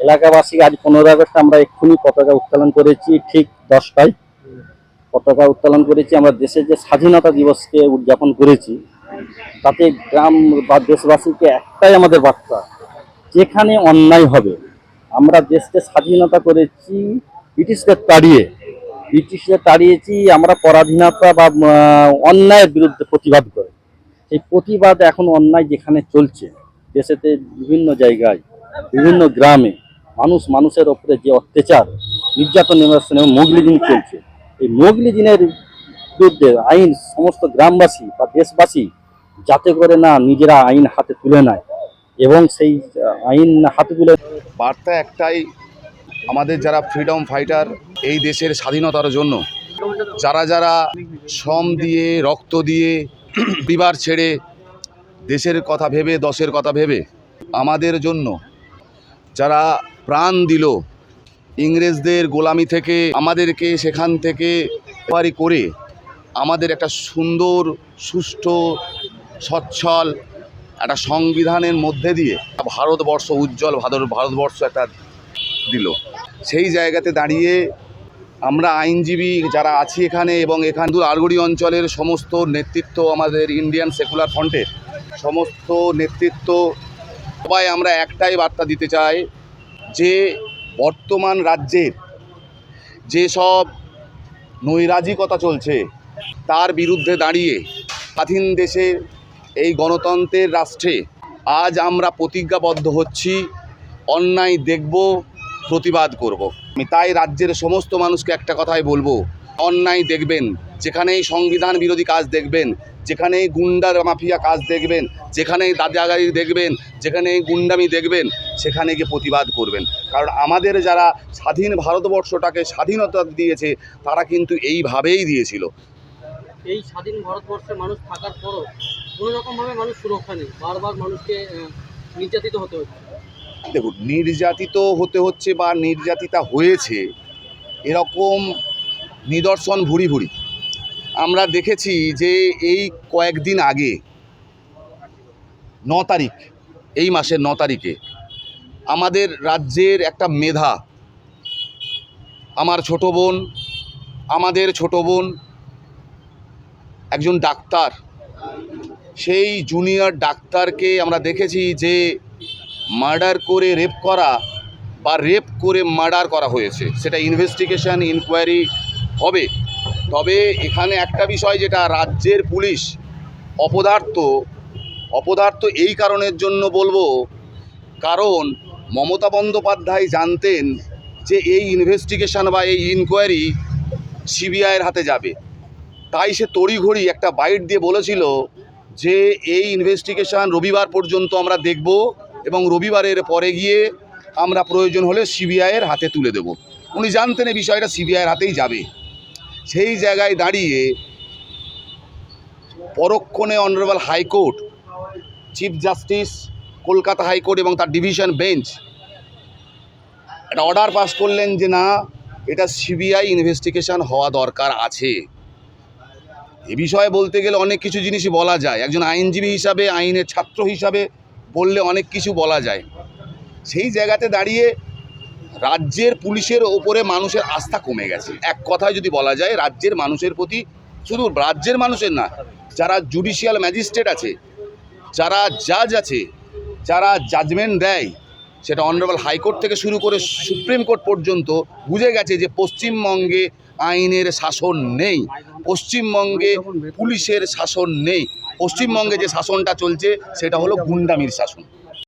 এলাকাবাসী আজ পনেরো আগস্ট আমরা এক্ষুনি পতাকা উত্তোলন করেছি ঠিক দশটায়। পতাকা উত্তোলন করেছি আমরা দেশের যে স্বাধীনতা দিবসকে উদযাপন করেছি তাতে গ্রাম বা দেশবাসীকে একটাই আমাদের বার্তা যেখানে অন্যায় হবে। আমরা দেশকে স্বাধীনতা করেছি ব্রিটিশদের তাড়িয়ে। ব্রিটিশদের তাড়িয়েছি আমরা পরাধীনতা বা অন্যায়ের বিরুদ্ধে প্রতিবাদ করে। সেই প্রতিবাদ এখন অন্যায় যেখানে চলছে। দেশেতে বিভিন্ন জায়গায়, বিভিন্ন গ্রামে মানুষ মানুষের ওপরে যে অত্যাচার, নির্যাতন নির্যাতন এবং মোগলিদিন চলছে। এই মোগলিদিনের বিরুদ্ধে আইন সমস্ত গ্রামবাসী বা দেশবাসী যাতে করে না নিজেরা আইন হাতে তুলে নেয় এবং সেই আইন হাতে তুলে বার্তা একটাই, আমাদের যারা ফ্রিডম ফাইটার এই দেশের স্বাধীনতার জন্য, যারা যারা শ্রম দিয়ে, রক্ত দিয়ে, পরিবার ছেড়ে দেশের কথা ভেবে, দশের কথা ভেবে আমাদের জন্য যারা প্রাণ দিল, ইংরেজদের গোলামি থেকে, আমাদেরকে সেখান থেকে পারি করে আমাদের একটা সুন্দর, সুষ্ঠু, সচ্ছল একটা সংবিধানের মধ্যে দিয়ে ভারতবর্ষ উজ্জ্বল ভারত ভারতবর্ষ একটা দিল। সেই জায়গাতে দাঁড়িয়ে আমরা আইনজীবী যারা আছি এখানে এবং এখান আরগড়ি অঞ্চলের সমস্ত নেতৃত্ব আমাদের ইন্ডিয়ান সেকুলার ফ্রন্টের সমস্ত নেতৃত্ব, সবাই আমরা একটাই বার্তা দিতে চাই যে বর্তমান রাজ্যের যেসব নৈরাজিকতা চলছে, তার বিরুদ্ধে দাঁড়িয়ে স্বাধীন দেশের এই গণতন্ত্রের রাষ্ট্রে আজ আমরা প্রতিজ্ঞাবদ্ধ হচ্ছি, অন্যায় দেখব, প্রতিবাদ করব। আমি তাই রাজ্যের সমস্ত মানুষকে একটা কথাই বলব, অন্যায় দেখবেন, যেখানেই সংবিধান বিরোধী কাজ দেখবেন যেখানেই গুন্ডার মাফিয়া কাজ দেখবেন যেখানেই দাদাগাড়ি দেখবেন যেখানেই গুন্ডামি দেখবেন সেখানে গিয়ে প্রতিবাদ করবেন। কারণ আমাদের যারা স্বাধীন ভারতবর্ষটাকে স্বাধীনতা দিয়েছে তারা কিন্তু এইভাবেই দিয়েছিল। এই স্বাধীন ভারতবর্ষে মানুষ থাকার পরও কোনো রকম ভাবে মানুষ সুরক্ষা নেই। বারবার মানুষকে নির্যাতিত হতে হচ্ছে। দেখুন নির্যাতিত হতে হচ্ছে বা নির্যাতিতা হয়েছে এরকম নিদর্শন ভুরি ভুরি। আমরা দেখেছি যে এই কয়েকদিন আগে, ন তারিখ, এই মাসের ন তারিখে আমাদের রাজ্যের একটা মেধা, আমার ছোট বোন, আমাদের ছোট বোন, একজন ডাক্তার, সেই জুনিয়র ডাক্তারকে আমরা দেখেছি যে মার্ডার করে রেপ করা বা রেপ করে মার্ডার করা হয়েছে। সেটা ইনভেস্টিগেশন ইনকোয়ারি হবে। তবে এখানে একটা বিষয় যেটা রাজ্যের পুলিশ অপদার্থ অপদার্থ এই কারণের জন্য বলব, কারণ মমতা বন্দ্যোপাধ্যায় জানতেন যে এই ইনভেস্টিগেশন বা এই ইনকোয়ারি সিবিআইয়ের হাতে যাবে। তাই সে তড়িঘড়ি একটা বাইট দিয়ে বলেছিল যে এই ইনভেস্টিগেশন রবিবার পর্যন্ত আমরা দেখব এবং রবিবারের পরে গিয়ে আমরা প্রয়োজন হলে সিবিআইয়ের হাতে তুলে দেব। উনি জানতেন এই বিষয়টা সিবিআইয়ের হাতেই যাবে। সেই জায়গায় দাঁড়িয়ে পরক্ষণে honourable high court, chief justice, Kolkata high court এবং তার ডিভিশন বেঞ্চ একটা অর্ডার পাস করলেন যে না, এটা সিবিআই ইনভেস্টিগেশন হওয়া দরকার আছে। এ বিষয়ে বলতে গেলে অনেক কিছু জিনিসই বলা যায়। একজন আইনজীবী হিসাবে, আইনের ছাত্র হিসাবে বললে অনেক কিছু বলা যায়। সেই জায়গাতে দাঁড়িয়ে রাজ্যের পুলিশের ওপরে মানুষের আস্থা কমে গেছে। এক কথায় যদি বলা যায়, রাজ্যের মানুষের প্রতি শুধু রাজ্যের মানুষের না, যারা জুডিশিয়াল ম্যাজিস্ট্রেট আছে, যারা জাজ আছে, যারা জাজমেন্ট দেয়, সেটা অনারেবল হাইকোর্ট থেকে শুরু করে সুপ্রিম কোর্ট পর্যন্ত বুঝে গেছে যে পশ্চিমবঙ্গে আইনের শাসন নেই। পশ্চিমবঙ্গে পুলিশের শাসন নেই। পশ্চিমবঙ্গে যে শাসনটা চলছে, সেটা হলো গুন্ডামির শাসন।